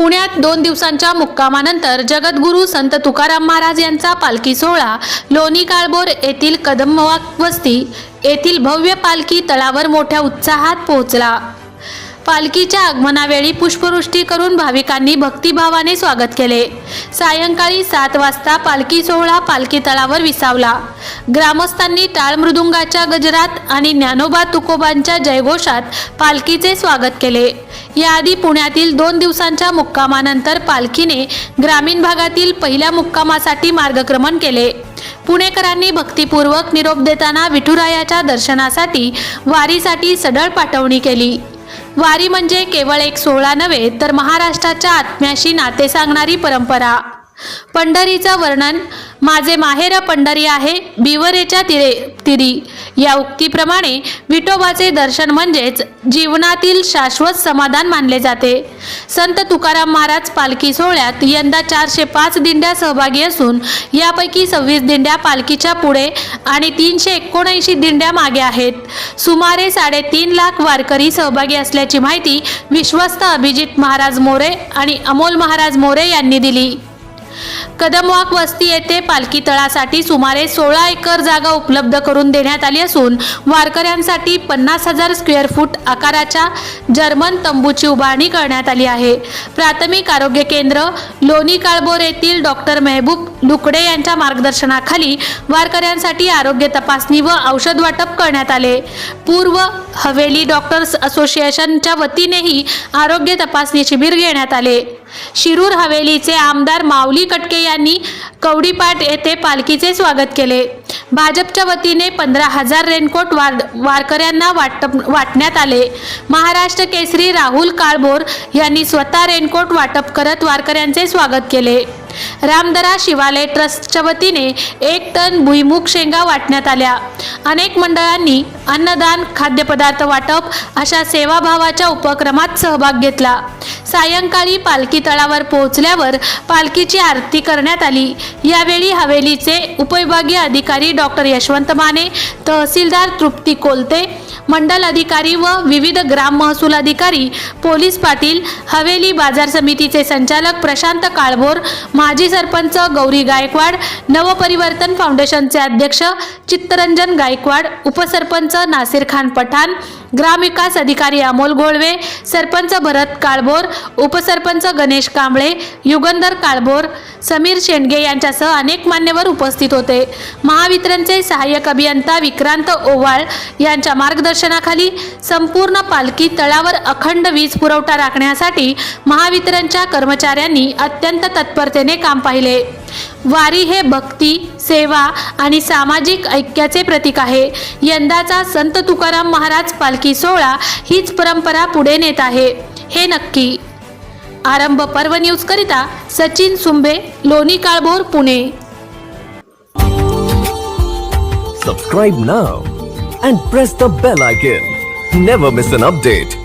पुण्यात दोन दिवसांच्या मुक्कामानंतर जगद्गुरू संत तुकाराम महाराज यांचा पालखी सोहळा लोणी काळभोर येथील कदमवाक वस्ती येथील भव्य पालखी तळावर मोठ्या उत्साहात पोहोचला. पालखीच्या आगमनावेळी पुष्पवृष्टी करून भाविकांनी भक्तिभावाने स्वागत केले. सायंकाळी सात वाजता पालखी सोहळा पालखी तळावर विसावला. ग्रामस्थांनी टाळ मृदुंगाच्या गजरात आणि ज्ञानोबा तुकोबांच्या जयघोषात पालखीचे स्वागत केले. याआधी पुण्यातील दोन दिवसांच्या मुक्कामानंतर पालखीने ग्रामीण भागातील पहिल्या मुक्कामासाठी मार्गक्रमण केले. पुणेकरांनी भक्तिपूर्वक निरोप देताना विठुरायाच्या दर्शनासाठी वारीसाठी सडळ पाठवणी केली. वारी म्हणजे केवळ एक सोहळा नव्हे तर महाराष्ट्राच्या आत्म्याशी नाते सांगणारी परंपरा. पंढरीचं वर्णन माझे माहेर पंढरी आहे बिवरेच्या तिरे तिरी या उक्तीप्रमाणे विठोबाचे दर्शन म्हणजेच जीवनातील शाश्वत समाधान मानले जाते. संत तुकाराम महाराज पालखी सोहळ्यात यंदा चारशे पाच दिंड्या सहभागी असून यापैकी सव्वीस दिंड्या पालखीच्या पुढे आणि तीनशे एकोणऐंशी दिंड्या मागे आहेत. सुमारे साडेतीन लाख वारकरी सहभागी असल्याची माहिती विश्वस्त अभिजित महाराज मोरे आणि अमोल महाराज मोरे यांनी दिली. कदमवाक वस्ती येथे पालखी तळासाठी सुमारे सोळा एकर जागा उपलब्ध करून देण्यात आली असून वारकऱ्यांसाठी पन्नास हजार स्क्वेअर फूट आकाराच्या जर्मन तंबूची उभारणी करण्यात आली आहे. प्राथमिक आरोग्य केंद्र लोणी काळबोर येथील डॉक्टर मेहबूब लुकडे यांच्या मार्गदर्शनाखाली वारकऱ्यांसाठी आरोग्य तपासणी व औषध वाटप करण्यात आले. पूर्व हवेली डॉक्टर्स असोसिएशनच्या वतीनेही आरोग्य तपासणी शिबिर घेण्यात आले. शिरूर हवेलीचे आमदार माऊली कटके यांनी कवडीपाट येथे पालखीचे स्वागत केले. भाजपच्या वतीने पंधरा हजार रेनकोट वार वारकऱ्यांना वाटप वाटण्यात आले. महाराष्ट्र केसरी राहुल काळभोर यांनी स्वतः रेनकोट वाटप करत वारकऱ्यांचे स्वागत केले. रामदरा शिवालय ट्रस्टच्या वतीने एक टन भुईमुग शेंगा वाटण्यात आल्या. अनेक मंडळांनी अन्नदान खाद्यपदार्थ वाटप अशा सेवाभावाच्या उपक्रमात सहभाग घेतला. सायंकाळी पालखी तळावर पोहोचल्यावर पालखीची आरती करण्यात आली. यावेळी हवेलीचे उपविभागीय अधिकारी डॉक्टर यशवंत माने तहसीलदार तृप्ती कोलते मंडल अधिकारी व विविध ग्राम महसूल अधिकारी पोलीस पाटील हवेली बाजार समितीचे संचालक प्रशांत काळभोर माजी सरपंच गौरी गायकवाड नवपरिवर्तन फाउंडेशनचे अध्यक्ष चित्तरंजन गायकवाड उपसरपंच नासिर खान पठाण ग्रामविकास अधिकारी अमोल घोळवे सरपंच भरत काळभोर उपसरपंच गणेश कांबळे युगंधर काळभोर समीर शेंडगे यांच्यासह अनेक मान्यवर उपस्थित होते. महावितरणचे सहाय्यक अभियंता विक्रांत ओवाळ यांच्या मार्गदर्शनाखाली संपूर्ण पालखी तळावर अखंड वीज पुरवठा राखण्यासाठी महावितरणच्या कर्मचाऱ्यांनी अत्यंत तत्परतेने काम पाहिले. वारी हे भक्ती सेवा आणि सामाजिक ऐक्याचे प्रतीक आहे. यंदाचा संत तुकाराम महाराज पालखी सोहळा हीच परंपरा पुढे नेत आहे. हे नक्की आरंभ पर्व न्यूज करिता Sachin Sumbhe Loni Kalbhor Pune subscribe now and press the bell icon never miss an update